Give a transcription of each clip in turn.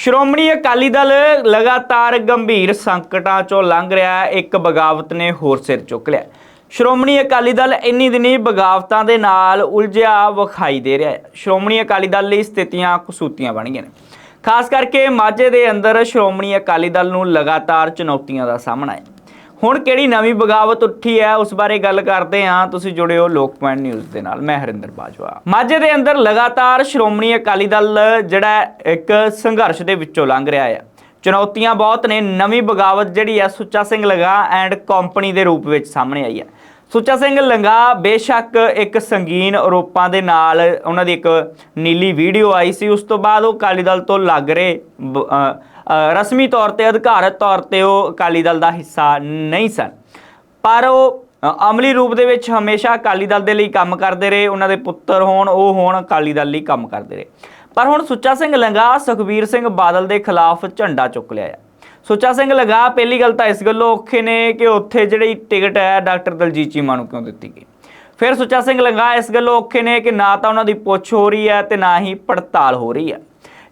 ਸ਼੍ਰੋਮਣੀ ਅਕਾਲੀ ਦਲ ਲਗਾਤਾਰ ਗੰਭੀਰ ਸੰਕਟਾਂ ਚੋਂ ਲੰਘ ਰਿਹਾ ਹੈ। ਇੱਕ ਬਗਾਵਤ ਨੇ ਹੋਰ ਸਿਰ ਚੁੱਕ ਲਿਆ ਸ਼੍ਰੋਮਣੀ ਅਕਾਲੀ ਦਲ ਇੰਨੀ ਦਿਨੀ ਬਗਾਵਤਾਂ ਦੇ ਨਾਲ ਉਲਝਿਆ ਵਿਖਾਈ ਦੇ ਰਿਹਾ ਹੈ। ਸ਼੍ਰੋਮਣੀ ਅਕਾਲੀ ਦਲ ਲਈ ਸਥਿਤੀਆਂ ਕਸੂਤੀਆਂ ਬਣ ਗਈਆਂ ਨੇ। ਖਾਸ ਕਰਕੇ ਮਾਝੇ ਦੇ ਅੰਦਰ ਸ਼੍ਰੋਮਣੀ ਅਕਾਲੀ ਦਲ ਨੂੰ ਲਗਾਤਾਰ ਚੁਣੌਤੀਆਂ ਦਾ ਸਾਹਮਣਾ ਹੈ। ਹੁਣ ਕਿਹੜੀ ਨਵੀਂ ਬਗਾਵਤ ਉੱਠੀ ਹੈ, ਉਸ ਬਾਰੇ ਗੱਲ ਕਰਦੇ ਹਾਂ। ਤੁਸੀਂ ਜੁੜੇ ਹੋ ਪੁਆਇੰਟ ਨਿਊਜ਼ ਦੇ ਨਾਲ। ਮੈਂ ਹਰਿੰਦਰ ਬਾਜਵਾ। ਮਾਝੇ ਦੇ ਅੰਦਰ ਲਗਾਤਾਰ ਸ਼੍ਰੋਮਣੀ ਅਕਾਲੀ ਦਲ, ਜਿਹੜਾ ਇੱਕ ਸੰਘਰਸ਼ ਦੇ ਵਿੱਚੋਂ ਲੰਘ ਰਿਹਾ ਹੈ। ਚੁਣੌਤੀਆਂ ਬਹੁਤ ਨੇ। ਨਵੀਂ ਬਗਾਵਤ ਜਿਹੜੀ ਹੈ, ਸੁੱਚਾ ਸਿੰਘ ਲਗਾ ਐਂਡ ਕੰਪਨੀ ਦੇ ਰੂਪ ਵਿੱਚ ਸਾਹਮਣੇ ਆਈ ਹੈ। ਸੁੱਚਾ ਸਿੰਘ ਲੰਗਾ ਬੇਸ਼ੱਕ ਇੱਕ ਸੰਗੀਨ ਆਰੋਪਾਂ ਦੇ ਨਾਲ ਉਹਨਾਂ ਦੀ ਇੱਕ ਨੀਲੀ ਵੀਡੀਓ ਆਈ ਸੀ। ਉਸ ਤੋਂ ਬਾਅਦ ਉਹ ਅਕਾਲੀ ਦਲ ਤੋਂ ਲੱਗ ਰਹੇ ਰਸਮੀ ਤੌਰ ਤੇ, ਅਧਿਕਾਰਤ ਤੌਰ ਤੇ ਉਹ ਅਕਾਲੀ ਦਲ ਦਾ ਹਿੱਸਾ ਨਹੀਂ ਸਨ। ਪਰ ਉਹ ਅਮਲੀ ਰੂਪ ਦੇ ਵਿੱਚ ਹਮੇਸ਼ਾ ਅਕਾਲੀ ਦਲ ਦੇ ਲਈ ਕੰਮ ਕਰਦੇ ਰਹੇ। ਉਹਨਾਂ ਦੇ ਪੁੱਤਰ ਹੋਣ, ਉਹ ਹੋਣ ਅਕਾਲੀ ਦਲ ਲਈ ਕੰਮ ਕਰਦੇ ਰਹੇ। ਪਰ ਹੁਣ ਸੁੱਚਾ ਸਿੰਘ ਲੰਗਾ ਸੁਖਬੀਰ ਸਿੰਘ ਬਾਦਲ ਦੇ ਖਿਲਾਫ ਝੰਡਾ ਚੁੱਕ ਲਿਆ ਹੈ। ਸੁੱਚਾ ਸਿੰਘ ਲਗਾ ਪਹਿਲੀ ਗੱਲ ਤਾਂ ਇਸ ਗੱਲੋਂ ਔਖੇ ਨੇ ਕਿ ਉੱਥੇ ਜਿਹੜੀ ਟਿਕਟ ਹੈ ਡਾਕਟਰ ਦਲਜੀਤ ਚੀਮਾ ਨੂੰ ਕਿਉਂ ਦਿੱਤੀ ਗਈ? ਫਿਰ ਸੁੱਚਾ ਸਿੰਘ ਲੰਗਾ ਇਸ ਗੱਲੋਂ ਔਖੇ ਨੇ ਕਿ ਨਾ ਤਾਂ ਉਹਨਾਂ ਦੀ ਪੁੱਛ ਹੋ ਰਹੀ ਹੈ ਤੇ ਨਾ ਹੀ ਪੜਤਾਲ ਹੋ ਰਹੀ ਹੈ।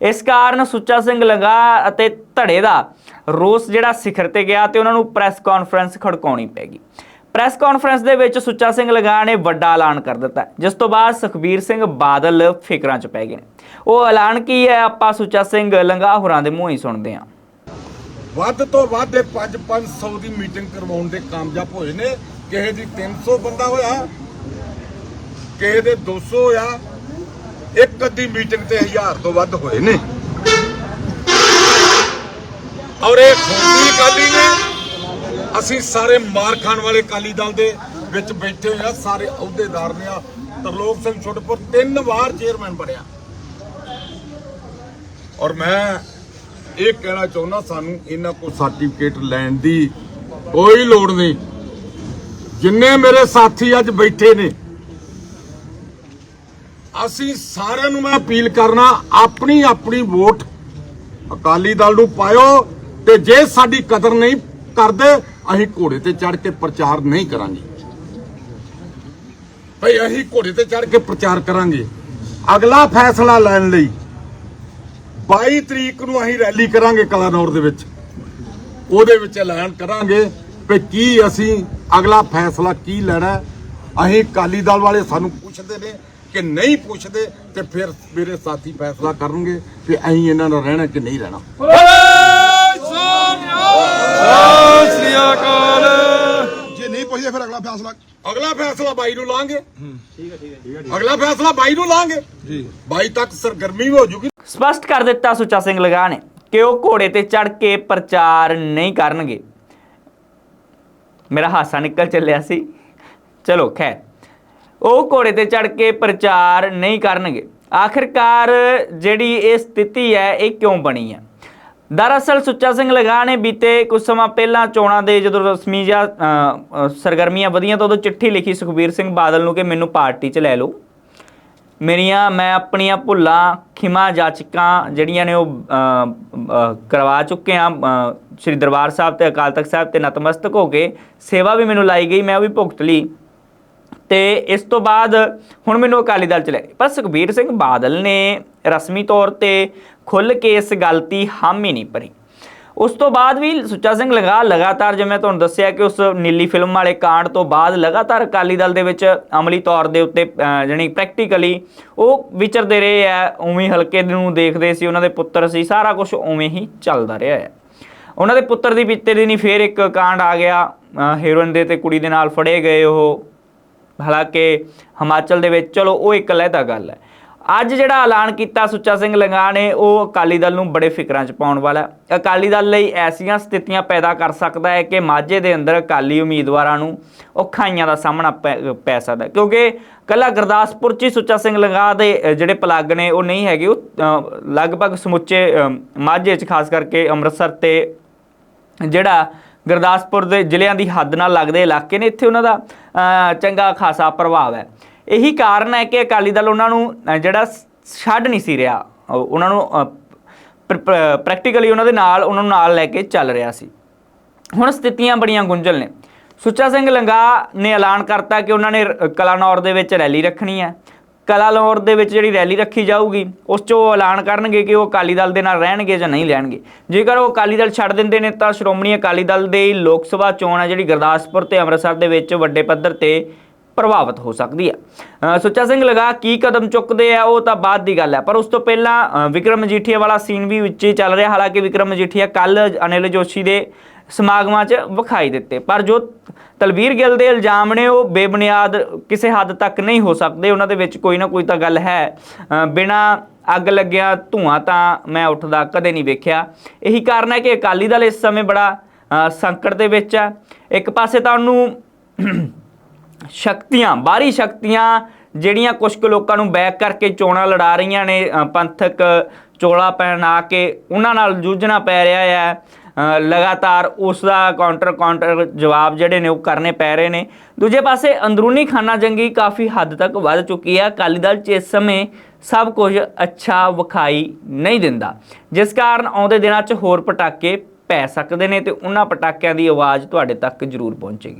ਇਸ ਕਾਰਨ ਸੁੱਚਾ ਸਿੰਘ ਲੰਗਾ ਅਤੇ ਧੜੇ ਦਾ ਰੋਸ ਜਿਹੜਾ ਸਿਖਰ ਤੇ ਗਿਆ ਤੇ ਉਹਨਾਂ ਨੂੰ ਪ੍ਰੈਸ ਕਾਨਫਰੰਸ ਖੜਕਾਉਣੀ ਪੈ ਗਈ। ਪ੍ਰੈਸ ਕਾਨਫਰੰਸ ਦੇ ਵਿੱਚ ਸੁੱਚਾ ਸਿੰਘ ਲੰਗਾ ਨੇ ਵੱਡਾ ਐਲਾਨ ਕਰ ਦਿੱਤਾ। ਜਿਸ ਤੋਂ ਬਾਅਦ ਸੁਖਬੀਰ ਸਿੰਘ ਬਾਦਲ ਫਿਕਰਾਂ 'ਚ ਪੈ ਗਏ ਨੇ। ਉਹ ਐਲਾਨ ਕੀ ਹੈ? ਆਪਾਂ ਸੁੱਚਾ ਸਿੰਘ ਲੰਗਾ ਹੋਰਾਂ ਦੇ ਮੂੰਹ ਹੀ ਸੁਣਦੇ ਹਾਂ। ਵੱਧ ਤੋਂ ਵੱਧ ਇਹ 5-500 ਦੀ ਮੀਟਿੰਗ ਕਰਵਾਉਣ ਦੇ ਕਾਮਯਾਬ ਹੋਏ ਨੇ। ਕਿਸੇ ਦੀ 300 ਬੰਦਾ ਹੋਇਆ, ਕਿਸੇ ਦੇ 200 ਹੋਇਆ, ਇੱਕ ਅੱਧੀ ਮੀਟਿੰਗ ਤੇ 1000 ਤੋਂ ਵੱਧ ਹੋਏ ਨੇ। ਔਰ ਇਹ ਖੋਦੀ ਕਾਲੀ ਨੇ, ਅਸੀਂ ਸਾਰੇ ਮਾਰ ਖਾਣ ਵਾਲੇ ਕਾਲੀ ਦਲ ਦੇ ਵਿੱਚ ਬੈਠੇ ਹੋਏ ਆ ਸਾਰੇ ਅਹੁਦੇਦਾਰ ਨੇ ਆ। ਤਰਲੋਕ ਸਿੰਘ ਛੋਟਪੁਰ ਤਿੰਨ ਵਾਰ ਚੇਅਰਮੈਨ ਬਣਿਆ। ਔਰ ਮੈਂ ਇਹ ਕਹਿਣਾ ਚਾਹੁੰਦਾ ਸਾਨੂੰ ਇਹਨਾਂ ਕੋਲ ਸਰਟੀਫਿਕੇਟ ਲੈਣ ਦੀ ਕੋਈ ਲੋੜ ਨਹੀਂ। ਜਿੰਨੇ ਮੇਰੇ ਸਾਥੀ ਅੱਜ ਬੈਠੇ ਨੇ, ਅਸੀਂ ਸਾਰਿਆਂ ਨੂੰ ਮੈਂ ਅਪੀਲ ਕਰਨਾ ਆਪਣੀ ਆਪਣੀ ਵੋਟ ਅਕਾਲੀ ਦਲ ਨੂੰ ਪਾਇਓ ਤੇ ਜੇ ਸਾਡੀ ਕਦਰ ਨਹੀਂ ਕਰਦੇ, ਅਸੀਂ ਘੋੜੇ ਤੇ ਚੜ ਕੇ ਪ੍ਰਚਾਰ ਨਹੀਂ ਕਰਾਂਗੇ। ਭਈ ਅਸੀਂ ਘੋੜੇ ਤੇ ਚੜ ਕੇ ਪ੍ਰਚਾਰ ਕਰਾਂਗੇ। ਅਗਲਾ ਫੈਸਲਾ ਲੈਣ ਲਈ 22 ਤਰੀਕ ਨੂੰ ਅਸੀਂ ਰੈਲੀ ਕਰਾਂਗੇ ਕਲਾਨੌਰ ਦੇ ਵਿੱਚ। ਉਹਦੇ ਵਿੱਚ ਐਲਾਨ ਕਰਾਂਗੇ ਕਿ ਕੀ ਅਸੀਂ ਅਗਲਾ ਫੈਸਲਾ ਕੀ ਲੈਣਾ ਅਸੀਂ ਅਕਾਲੀ ਦਲ ਵਾਲੇ ਸਾਨੂੰ ਪੁੱਛਦੇ ਨੇ ਕਿ ਨਹੀਂ ਪੁੱਛਦੇ ਤੇ ਫਿਰ ਮੇਰੇ ਸਾਥੀ ਫੈਸਲਾ ਕਰਨਗੇ ਕਿ ਅਸੀਂ ਇਹਨਾਂ ਨਾਲ ਰਹਿਣਾ ਕਿ ਨਹੀਂ ਰਹਿਣਾ। ਸ੍ਰੀ ਅਕਾਲ। ਜੇ ਨਹੀਂ ਪੁੱਛਦੇ ਫਿਰ ਅਗਲਾ ਫੈਸਲਾ। ਅਗਲਾ ਫੈਸਲਾ 22 ਨੂੰ ਲਾਂਗੇ। ਠੀਕ ਹੈ ਠੀਕ ਹੈ ਅਗਲਾ ਫੈਸਲਾ 22 ਨੂੰ ਲਾਂਗੇ। ਜੀ। 22 ਤੱਕ ਸਰਗਰਮੀ ਹੋ ਜੂਗੀ। ਸਪਸ਼ਟ ਕਰ ਦਿੱਤਾ ਸੁੱਚਾ ਸਿੰਘ ਲਗਾ ਨੇ ਕਿ ਉਹ ਘੋੜੇ ਤੇ ਚੜ ਕੇ ਪ੍ਰਚਾਰ ਨਹੀਂ ਕਰਨਗੇ। ਮੇਰਾ ਹਾਸਾ ਨਿਕਲ ਚੱਲਿਆ ਸੀ। ਚਲੋ ਖੈਰ। ਉਹ ਘੋੜੇ ਤੇ ਚੜ ਕੇ ਪ੍ਰਚਾਰ ਨਹੀਂ ਕਰਨਗੇ। ਆਖਿਰਕਾਰ ਜਿਹੜੀ ਇਹ ਸਥਿਤੀ ਹੈ ਇਹ ਕਿਉਂ ਬਣੀ ਹੈ? ਦਰਅਸਲ ਸੁੱਚਾ ਸਿੰਘ ਲਗਾ ਨੇ ਬੀਤੇ ਕੁਝ ਸਮਾਂ ਪਹਿਲਾਂ ਚੋਣਾਂ ਦੇ ਜਦੋਂ ਰਸਮੀ ਜਾਂ ਸਰਗਰਮੀਆਂ ਵਧੀਆਂ ਤਾਂ ਉਦੋਂ ਚਿੱਠੀ ਲਿਖੀ ਸੁਖਬੀਰ ਸਿੰਘ ਬਾਦਲ ਨੂੰ ਕਿ ਮੈਨੂੰ ਪਾਰਟੀ 'ਚ ਲੈ ਲਓ। ਮੇਰੀਆਂ, ਮੈਂ ਆਪਣੀਆਂ ਭੁੱਲਾਂ, ਖਿਮਾ, ਜਾਚਕਾਂ ਜਿਹੜੀਆਂ ਨੇ ਉਹ ਕਰਵਾ ਚੁੱਕੇ ਆ ਸ੍ਰੀ ਦਰਬਾਰ ਸਾਹਿਬ ਤੇ ਅਕਾਲ ਤਖਤ ਸਾਹਿਬ ਤੇ ਨਤਮਸਤਕ ਹੋ ਕੇ ਸੇਵਾ ਵੀ ਮੈਨੂੰ ਲਾਈ ਗਈ, ਮੈਂ ਉਹ ਵੀ ਭੁਗਤ ਲਈ। ਤੇ ਇਸ ਤੋਂ ਬਾਅਦ ਹੁਣ ਮੈਨੂੰ ਅਕਾਲੀ ਦਲ ਚ ਲੈ ਪਰ ਸੁਖਬੀਰ ਸਿੰਘ ਬਾਦਲ ਨੇ ਰਸਮੀ ਤੌਰ ਤੇ ਖੁੱਲ ਕੇ ਇਸ ਗੱਲ ਗਲਤੀ ਹਾਮੀ ਨਹੀਂ ਭਰੀ। ਉਸ ਤੋਂ ਬਾਅਦ ਵੀ ਸੁੱਚਾ ਸਿੰਘ ਲਗਾ ਲਗਾਤਾਰ ਜਿਵੇਂ ਮੈਂ ਤੁਹਾਨੂੰ ਦੱਸਿਆ ਕਿ ਉਸ ਨੀਲੀ ਫਿਲਮ ਵਾਲੇ ਕਾਂਡ ਤੋਂ ਬਾਅਦ ਲਗਾਤਾਰ ਅਕਾਲੀ ਦਲ ਦੇ ਵਿੱਚ ਅਮਲੀ ਤੌਰ ਦੇ ਉੱਤੇ ਅਹ, ਜਾਣੀ ਪ੍ਰੈਕਟੀਕਲੀ ਉਹ ਵਿਚਰਦੇ ਰਹੇ ਆ ਉਵੇਂ ਹਲਕੇ ਨੂੰ ਦੇਖਦੇ ਸੀ ਉਹਨਾਂ ਦੇ ਪੁੱਤਰ ਸੀ ਸਾਰਾ ਕੁਝ ਉਵੇਂ ਹੀ ਚੱਲਦਾ ਰਿਹਾ ਹੈ। ਉਹਨਾਂ ਦੇ ਪੁੱਤਰ ਦੀ ਬੀਤੇ ਦਿਨੀ ਫੇਰ ਇੱਕ ਕਾਂਡ ਆ ਗਿਆ ਹੀਰੋਇਨ ਦੇ ਤੇ ਕੁੜੀ ਦੇ ਨਾਲ ਫੜੇ ਗਏ ਉਹ। ਹਾਲਾਂਕਿ ਹਿਮਾਚਲ ਦੇ ਵਿੱਚ ਚਲੋ ਉਹ ਇੱਕ ਅਲੱਗਾ ਗੱਲ ਹੈ। ਅੱਜ ਜਿਹੜਾ ਐਲਾਨ ਕੀਤਾ ਸੁੱਚਾ ਸਿੰਘ ਲੰਗਾ ਨੇ, ਉਹ ਅਕਾਲੀ ਦਲ ਨੂੰ ਬੜੇ ਫਿਕਰਾਂ 'ਚ ਪਾਉਣ ਵਾਲਾ ਅਕਾਲੀ ਦਲ ਲਈ ਐਸੀਆਂ ਸਥਿਤੀਆਂ ਪੈਦਾ ਕਰ ਸਕਦਾ ਹੈ ਕਿ ਮਾਝੇ ਦੇ ਅੰਦਰ ਅਕਾਲੀ ਉਮੀਦਵਾਰਾਂ ਨੂੰ ਔਖਾਈਆਂ ਦਾ ਸਾਹਮਣਾ ਪੈ- ਪੈ ਸਕਦਾ ਕਿਉਂਕਿ ਕੱਲਾ ਗੁਰਦਾਸਪੁਰ 'ਚ ਹੀ ਸੁੱਚਾ ਸਿੰਘ ਲੰਗਾ ਦੇ ਜਿਹੜੇ ਪਲੱਗ ਨੇ, ਉਹ ਨਹੀਂ ਹੈਗੇ। ਉਹ ਲਗਭਗ ਸਮੁੱਚੇ ਮਾਝੇ 'ਚ ਖਾਸ ਕਰਕੇ ਅੰਮ੍ਰਿਤਸਰ ਤੇ ਜਿਹੜਾ ਗੁਰਦਾਸਪੁਰ ਦੇ ਜ਼ਿਲ੍ਹਿਆਂ ਦੀ ਹੱਦ ਨਾਲ ਲੱਗਦੇ ਇਲਾਕੇ ਨੇ, ਇੱਥੇ ਉਹਨਾਂ ਦਾ ਚੰਗਾ ਖਾਸਾ ਪ੍ਰਭਾਵ ਹੈ। ਇਹੀ ਕਾਰਨ ਹੈ ਕਿ ਅਕਾਲੀ ਦਲ ਉਹਨਾਂ ਨੂੰ ਜਿਹੜਾ ਛੱਡ ਨਹੀਂ ਸੀ ਰਿਹਾ ਉਹਨਾਂ ਨੂੰ ਪ੍ਰੈਕਟੀਕਲੀ ਉਹਨਾਂ ਦੇ ਨਾਲ, ਉਹਨਾਂ ਨੂੰ ਨਾਲ ਲੈ ਕੇ ਚੱਲ ਰਿਹਾ ਸੀ। ਹੁਣ ਸਥਿਤੀਆਂ ਬੜੀਆਂ ਗੁੰਝਲ ਨੇ। ਸੁੱਚਾ ਸਿੰਘ ਲੰਗਾ ਨੇ ਐਲਾਨ ਕਰਤਾ ਕਿ ਉਹਨਾਂ ਨੇ ਕਲਾਨੌਰ ਦੇ ਵਿੱਚ ਰੈਲੀ ਰੱਖਣੀ ਹੈ। ਕਲਾਨੌਰ ਦੇ ਵਿੱਚ ਜਿਹੜੀ ਰੈਲੀ ਰੱਖੀ ਜਾਊਗੀ, ਉਸ 'ਚ ਉਹ ਐਲਾਨ ਕਰਨਗੇ ਕਿ ਉਹ ਅਕਾਲੀ ਦਲ ਦੇ ਨਾਲ ਰਹਿਣਗੇ ਜਾਂ ਨਹੀਂ ਰਹਿਣਗੇ। ਜੇਕਰ ਉਹ ਅਕਾਲੀ ਦਲ ਛੱਡ ਦਿੰਦੇ ਨੇ ਤਾਂ ਸ਼੍ਰੋਮਣੀ ਅਕਾਲੀ ਦਲ ਦੇ ਲੋਕ ਸਭਾ ਚੋਣ ਹੈ ਜਿਹੜੀ ਗੁਰਦਾਸਪੁਰ ਤੇ ਅੰਮ੍ਰਿਤਸਰ ਦੇ ਵਿੱਚ ਵੱਡੇ ਪੱਧਰ ਤੇ ਪ੍ਰਭਾਵਿਤ ਹੋ ਸਕਦੀ ਹੈ। ਸੁੱਚਾ ਸਿੰਘ ਲਗਾ ਕੀ ਕਦਮ ਚੁੱਕਦੇ ਆ ਉਹ ਤਾਂ ਬਾਅਦ ਦੀ ਗੱਲ ਹੈ। ਪਰ ਉਸ ਤੋਂ ਪਹਿਲਾਂ ਵਿਕਰਮ ਮਜੀਠੀਆ ਵਾਲਾ ਸੀਨ ਵੀ ਵਿੱਚ ਹੀ ਚੱਲ ਰਿਹਾ। ਹਾਲਾਂਕਿ ਵਿਕਰਮ ਮਜੀਠੀਆ ਕੱਲ ਅਨਿਲ ਜੋਸ਼ੀ ਦੇ ਸਮਾਗਮਾਂ 'ਚ ਵਿਖਾਈ ਦਿੱਤੇ। ਪਰ ਜੋ ਤਲਵੀਰ ਗਿੱਲ ਦੇ ਇਲਜ਼ਾਮ ਨੇ ਉਹ ਬੇਬੁਨਿਆਦ ਕਿਸੇ ਹੱਦ ਤੱਕ ਨਹੀਂ ਹੋ ਸਕਦੇ। ਉਹਨਾਂ ਦੇ ਵਿੱਚ ਕੋਈ ਨਾ ਕੋਈ ਤਾਂ ਗੱਲ ਹੈ। ਅ, ਬਿਨਾਂ ਅੱਗ ਲੱਗਿਆ ਧੂਆਂ ਤਾਂ ਮੈਂ ਉੱਠਦਾ ਕਦੇ ਨਹੀਂ ਵੇਖਿਆ। ਇਹੀ ਕਾਰਨ ਹੈ ਕਿ ਅਕਾਲੀ ਦਲ ਇਸ ਸਮੇਂ ਬੜਾ ਸੰਕਟ ਦੇ ਵਿੱਚ ਹੈ। ਇੱਕ ਪਾਸੇ ਤਾਂ ਉਹਨੂੰ ਸ਼ਕਤੀਆਂ, ਬਾਹਰੀ ਸ਼ਕਤੀਆਂ ਜਿਹੜੀਆਂ ਕੁਝ ਕੁ ਲੋਕਾਂ ਨੂੰ ਬੈਕ ਕਰਕੇ ਚੋਣਾਂ ਲੜਾ ਰਹੀਆਂ ਨੇ ਪੰਥਕ ਚੋਲਾ ਪਹਿਨਾ ਕੇ ਉਹਨਾਂ ਨਾਲ ਜੂਝਣਾ ਪੈ ਰਿਹਾ ਹੈ ਲਗਾਤਾਰ ਉਸ ਦਾ ਕਾਊਂਟਰ ਕਾਊਂਟਰ ਜਵਾਬ ਜਿਹੜੇ ਨੇ ਉਹ ਕਰਨੇ ਪੈ ਰਹੇ ਨੇ। ਦੂਜੇ ਪਾਸੇ ਅੰਦਰੂਨੀ ਖਾਨਾ ਜੰਗੀ ਕਾਫੀ ਹੱਦ ਤੱਕ ਵੱਧ ਚੁੱਕੀ ਹੈ ਅਕਾਲੀ ਦਲ 'ਚ ਇਸ ਸਮੇਂ ਸਭ ਕੁਝ ਅੱਛਾ ਵਿਖਾਈ ਨਹੀਂ ਦਿੰਦਾ। ਜਿਸ ਕਾਰਨ ਆਉਂਦੇ ਦਿਨਾਂ 'ਚ ਹੋਰ ਪਟਾਕੇ ਪੈ ਸਕਦੇ ਨੇ ਤੇ ਉਹਨਾਂ ਪਟਾਕਿਆਂ ਦੀ ਆਵਾਜ਼ ਤੁਹਾਡੇ ਤੱਕ ਜ਼ਰੂਰ ਪਹੁੰਚੇਗੀ।